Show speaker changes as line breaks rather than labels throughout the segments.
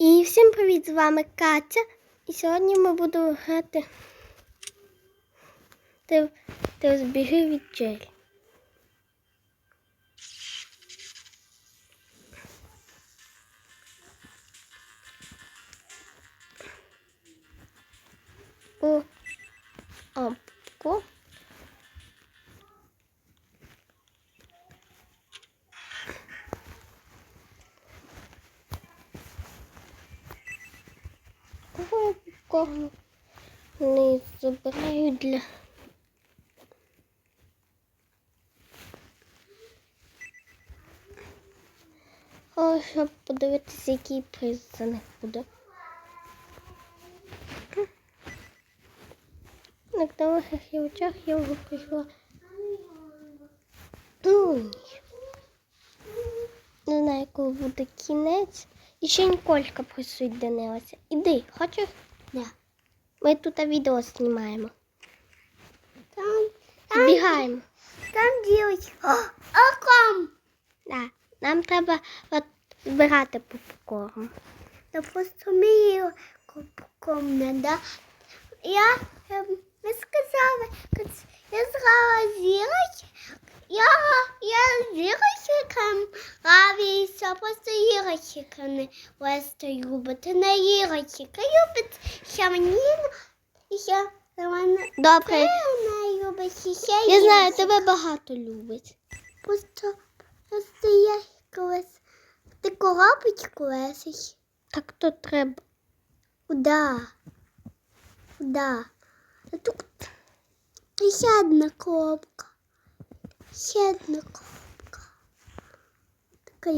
І всім привіт! З вами Катя. І сьогодні ми будемо грати. Ти, ти збіги від Джері. О, апко. Кого не забираю для. О, щоб подивитися, який приз за них буде. На нових і очах я вже прийшла. Ні. Не знаю, коли буде кінець. І ще Ніколька присоединилася. Іди, хочеш? Да. Ми тут відео знімаємо. Там,
там-
Збігаємо.
Там дівчинка. А ком?
Да. Нам треба от, збирати попкорн.
Я просто мію ком, да? Я, ми сказали, я зграла зірочки. Я, я зірочкам гравіюся, просто зірочки не Леста любить. Не зірочки любить, ще мені, ще мене.
Добре.
не любить, ще
Я знаю, тебе багато любить.
Просто, просто я колись. Ти коробочку лесиш?
Так то треба.
Куда? Куда? А тут ще одна коробка. Ще одна коробка. Така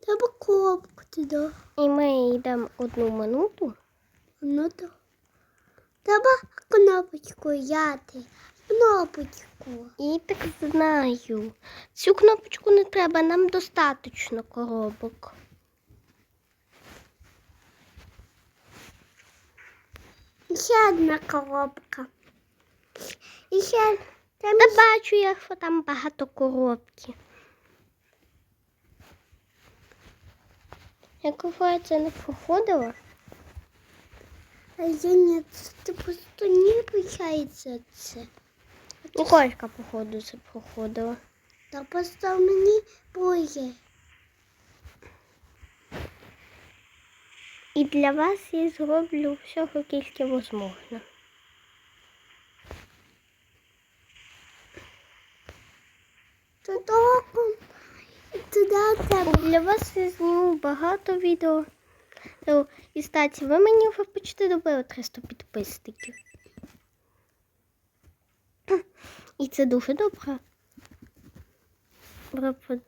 Треба коробку туди.
І ми йдемо одну минуту.
Ну то. Треба кнопочку взяти. Кнопочку.
І так знаю. Цю кнопочку не треба, нам достатньо коробок.
Ще одна коробка. І ще там
Та бачу я, що там багато коробки. Я кажу, це не проходила.
А я нет, це просто не получається це.
Ніколька, походу, це проходила.
Та просто мені боє.
І для вас я зроблю всього тільки
треба.
Для вас я зніму багато відео. І статі, ви мені вже почти добили 300 підписників. І це дуже добре. Добре под-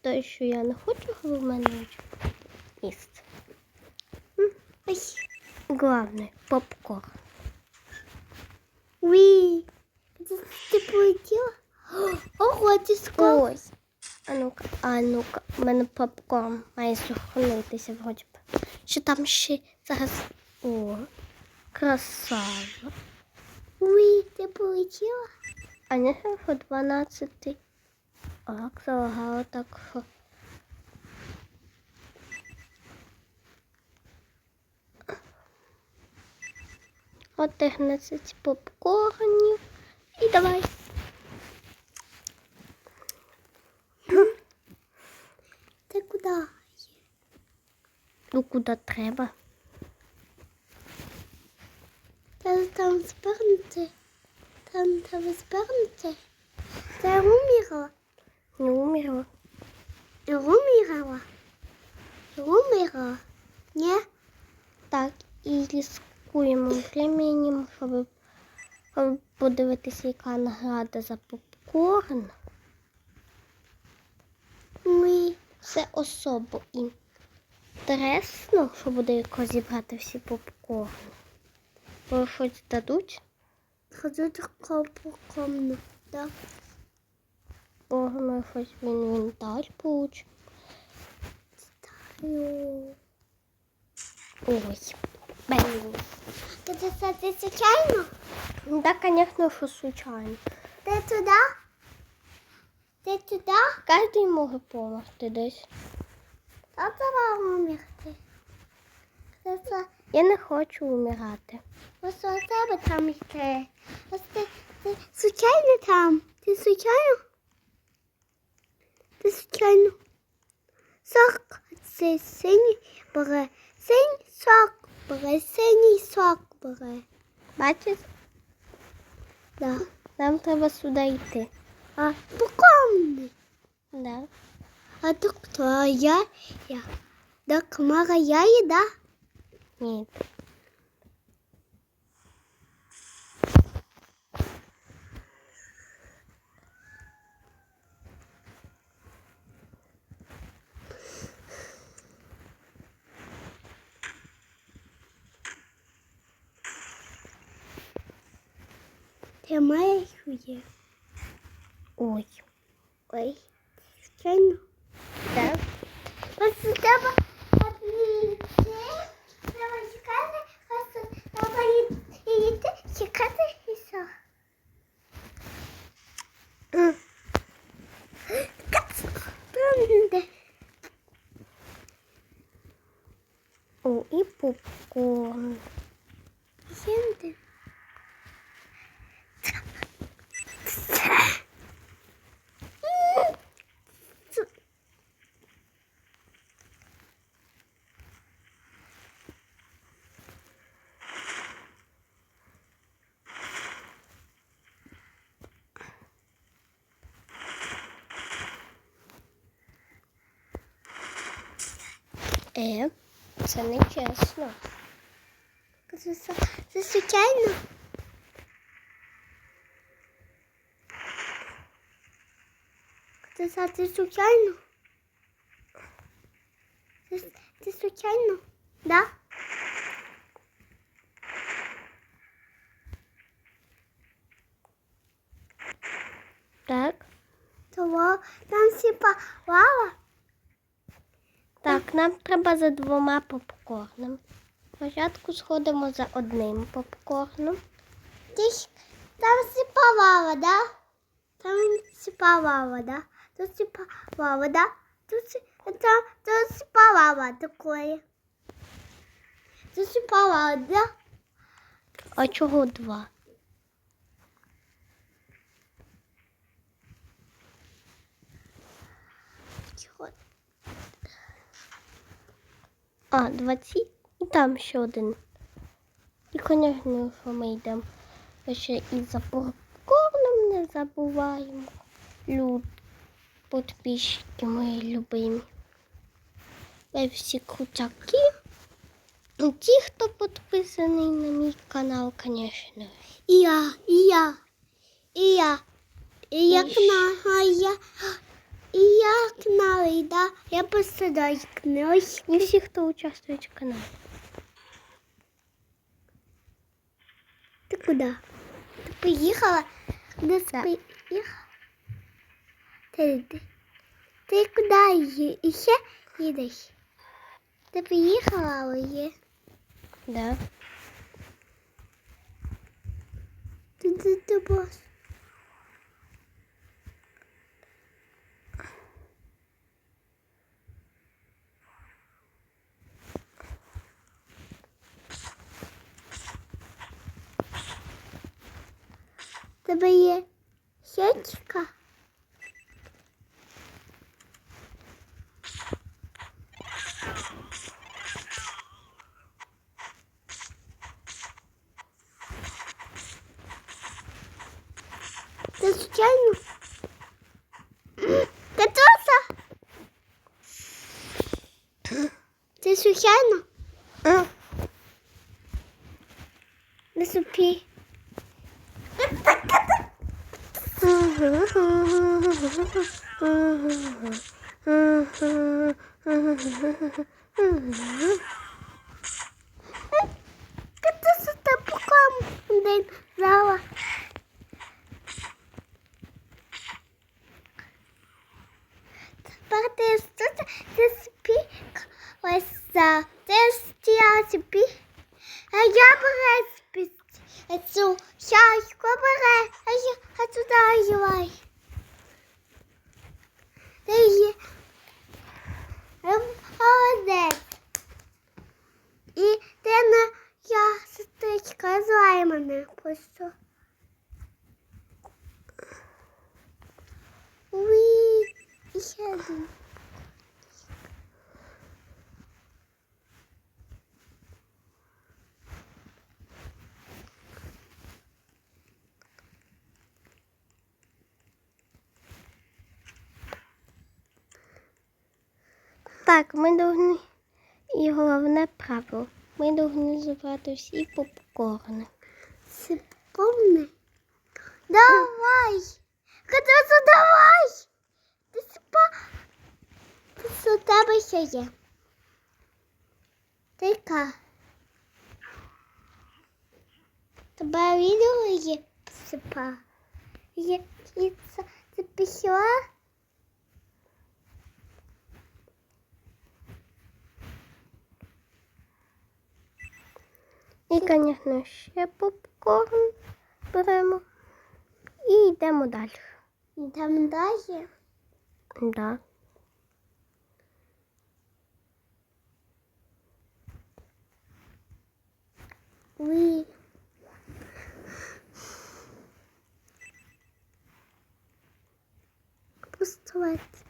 Те, що я не хочу, щоб в їсти.
Ось.
Головне, попкорн.
Уі. Це ти полетіла? Ого, ти скоро.
Ось. А ну-ка, а ну-ка, у мене попкорн має сохранитися вроді би. Що там ще зараз. О, красава.
Уі, ти полетіла?
А не по 12. Так, залагало так. що. От 13 попкорнів. І давай.
Ти куди?
Ну куди треба.
Та там спернути. Там треба спернути. Це умірала.
Не умерла.
Умірала. Умірала. Ні?
Так, і рискуємо временем, щоб, подивитися, яка награда за попкорн.
Уі.
Це особо інтересно, що буде як розібрати всі попкорни. Бо щось дадуть,
Ходжу таку комнату. Да.
бо ми щось в інвентар получимо. Ой,
це це ти случайно?
Да, звісно, що случайно.
Ти туди? Ти туди,
Кожен може допомогти десь.
а умерти. Це це
Я не хочу умирати.
ось у тебе там йти. Ось ти, ти случайно там? Ти случайно? Ти случайно? Сок, це синій бере. Синій сок бере, синій сок бере.
Бачиш,
Да.
нам треба сюди йти.
А по комнате.
Да.
А то кто? Я? Я. Да, Камара, я їда?
Ні.
Хуя.
Ой.
Ой.
Да.
Ось у тебе однієї треба чекати, ось треба йти, чекати і все.
О, і попкорн.
Сімди.
Е, це не чесно.
Це, це, це случайно? Це, це, це случайно? Це, це случайно? Да?
Так.
Того там сіпа лава.
Так, нам треба за двома попкорнами. Спочатку сходимо за одним попкорном.
Ти ж там сіпа лава, да? Там сіпа лава, да? Лава, да? Тут, сіпа лава такое. Лава, да?
А чого два?
Чого?
А, два ці і там ще один. І, звісно, що ми йдемо. Ще і за попкорном не забуваємо. Люд, підписчики мої любимі. Ви всі крутяки. Ті, хто підписаний на мій канал, звісно.
І я, і я, і я, і я
Ой.
я, і я кнали, да? Я посадаю кнось.
І всі, хто участвує в каналі.
Ти куди? Ти поїхала? Ти
Да.
поїхала? Ти, ти, куди ї- і ще їдеш? Ти поїхала, але є.
Да.
Ти, ти, ти бос. Тебе є щечка? Ти случайно? Катуса? Ти случайно?
А,
Не супі. Катуса та покам день зала. Тепер ти Sa des siyasi bir yapar biz. Etsu şay kopare ay hatu da yuvay. Dey. Hem hades. І де на я сестричка зває мене просто. Уі, ще один.
Так, ми повинні. І головне правило. Ми повинні забрати всі попкорни.
Це повне. Давай. Катасу, давай. Ти сипа. Ти у тебе ще є? Тика. Тебе відео є сипа. Є кіця. Ти пішла?
І, звісно, ще попкорн беремо. І йдемо далі.
Там далі.
Да.
Уй. Пустувати.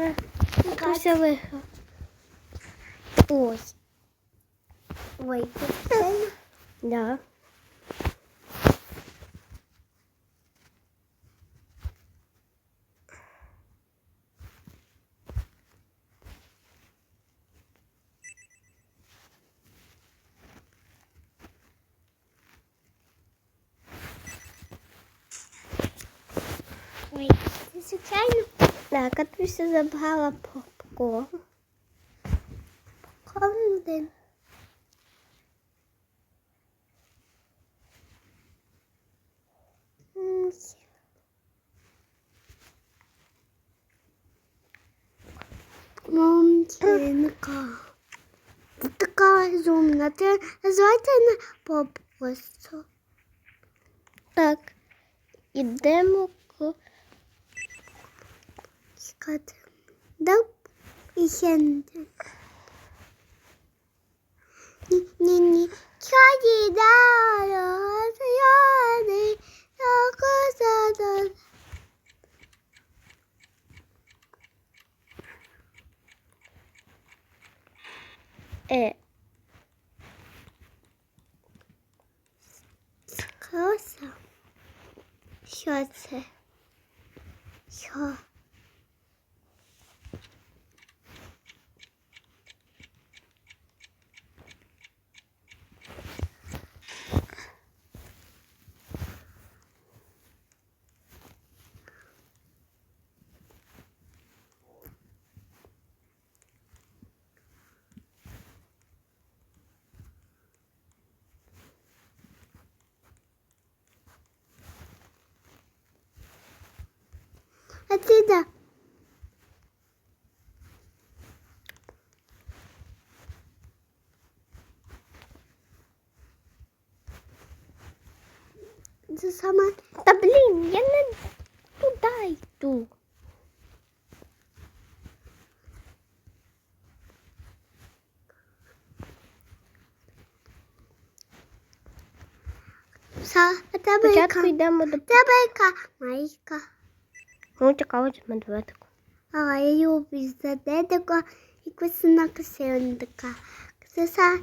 Ура. Катя виграв.
Ой. Ой, тут це
Да.
Ой, це звичайно
Так, Катруся забрала попкорн.
комнати. Мамчинка. Ти така розумна. Ти називайте не попросту.
Так. Ідемо к
Чекати. Да? І ще не. Ні, ні, ні. Чаді дало, заяди, якось
Е.
Коса. Що це? Що? А ти де? Це саме
Та блін, я не туди йду.
Са, а тебе
Спочатку йдемо до
Тебе яка? Майка.
Ну, цікаво, з медведиком.
А я люблю за де така якась вона красива така. Це са.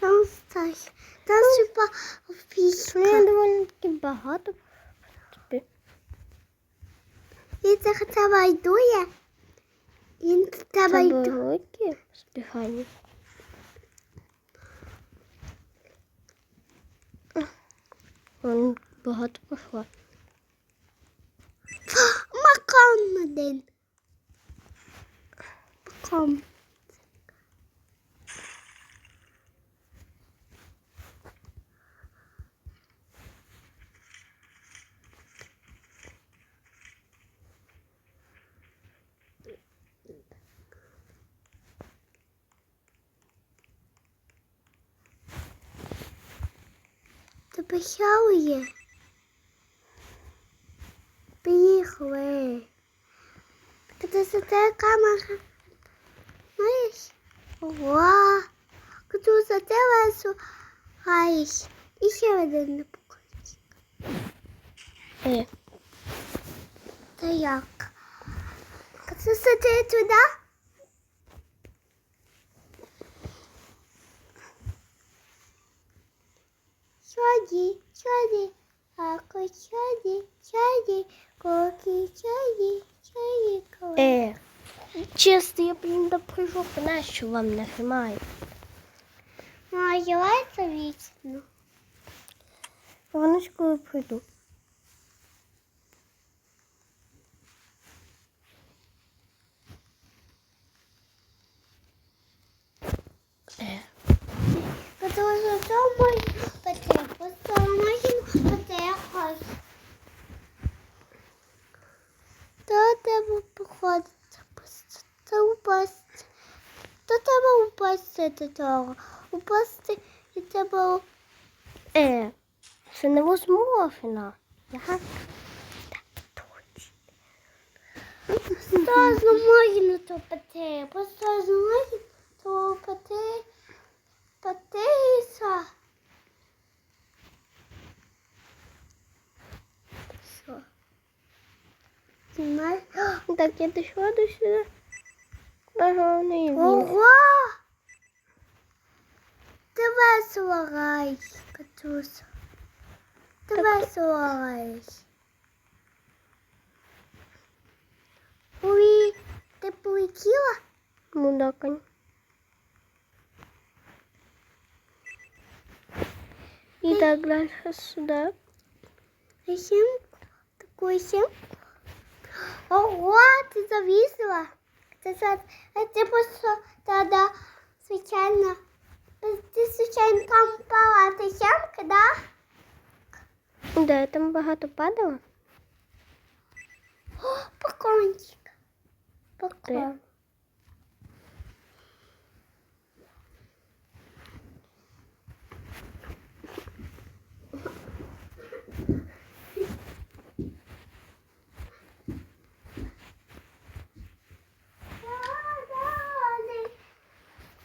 Там стась. Там шипа
Ну,
пішка.
доволі таки багато. Тобі.
І це тебе йдує. І це тебе
Це
йду.
велике gehad
ervoor. Maar? Kom. Поїхали. Поїхали. Це за те камера. Знаєш? Ва. Куди за те весу. Гаєш. І ще один не покажеш.
Е,
Та як? Це сиди туди? Сьогодні, сьогодні, ако сьогодні, сьогодні, коки, сьогодні, сьогодні, коки.
Э, честно, я, блин, до прыжок, что вам нажимаю?
Ну, а вічно.
Вони ж коли прийду. Е,
Потому що це мой патріот, просто можемо потрехати. То треба походити, просто та упасти. То треба упасти до того. Упасти і треба
е, це невозможно. Так.
Просто можна то пати, просто можна то пати, патися. Все. Знаєш?
Так, я дійшла до сюди.
Ого! Ти весело граєш, Катюся. Ти
Так.
весело граєш. Ой, ти полетіла?
Мудакань. І так дальше сюди.
Зачем? Такой сім? Ого, ти завісила. Це, це, це просто тоді, звичайно, ти, звичайно, там впала. Ти сімка, да?
Да, там багато падало.
О, покончик. Поклон.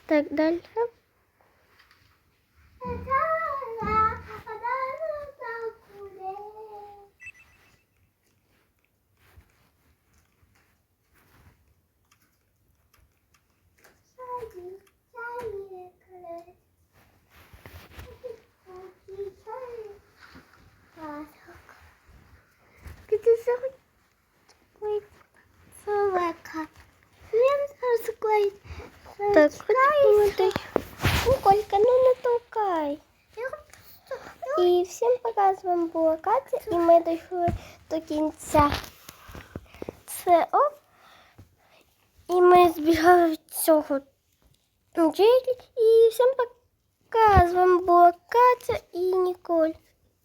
Так, дальше. Так, хоч Ну, Колька, ну не толкай. І всім пока, з вами була Катя, і ми дійшли до кінця. Це о. І ми збігали від цього джелі. І всім пока. З вами була Катя і Ніколь.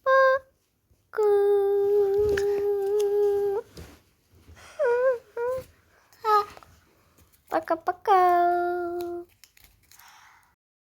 Пока. Пока-пока.